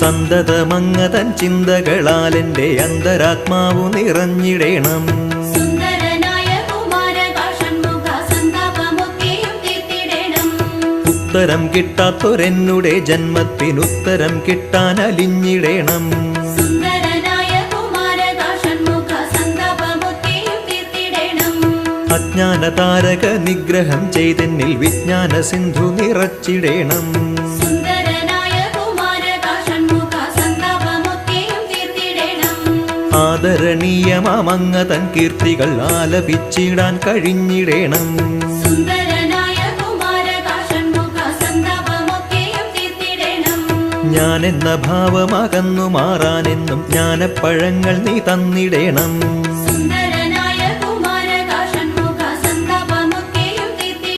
സന്തതമങ്ങതൻ ചിന്തകളാൽ എന്റെ അന്തരാത്മാവു നിറഞ്ഞിടേണം. ഉത്തരം കിട്ടാത്തൊരെന്നുടെ ജന്മത്തിനുത്തരം കിട്ടാൻ അലിഞ്ഞിടേണം. അജ്ഞാനതാരക നിഗ്രഹം ചെയ്തെന്നിൽ വിജ്ഞാന സിന്ധു നിറച്ചിടേണം. ആദരണീയമാമങ്ങതൻ കീർത്തികൾ ആലപിച്ചിടാൻ കഴിഞ്ഞിടേണം. ഞാനെന്ന ഭാവമകന്നു മാറാനെന്നും ജ്ഞാനപ്പഴങ്ങൾ നീ തന്നിടേണം.